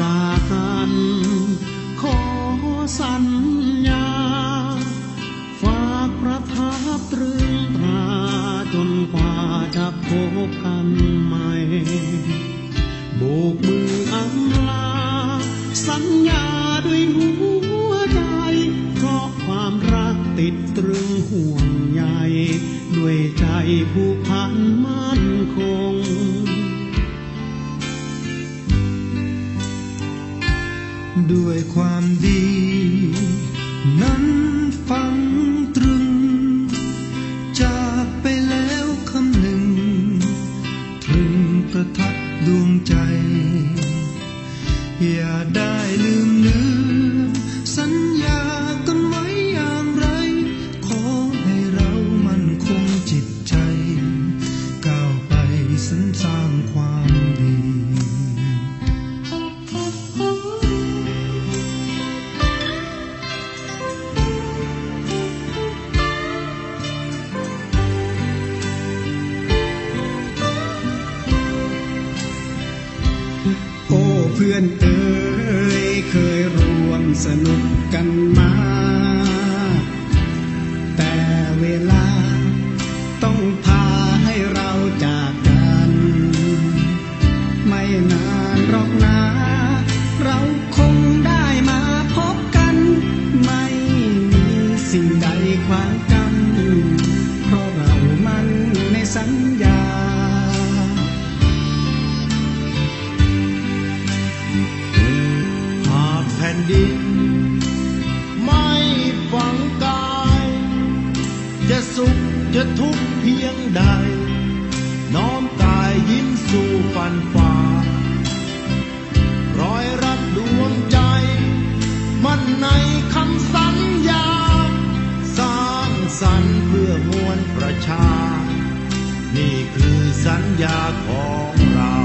จากกัน ขอสัญญา ฝากประทับตรึงตราจนกว่าจะพบกันใหม่โบกมืออำลา สัญญาด้วยหัวใจ เพราะความรักติดตรึงห่วงใยด้วยใจผู้พัน ด้วยความดี นั้นฟัง อนเอ๋ยเคยร่วมสนุกกัน จะทุกเพียงใด น้อมกายยิ้มสู่ฟันฝ่ารอยรักดวงใจ มันในคำสัญญา สร้างสรรค์เพื่อมวลประชา นี่คือสัญญาของเรา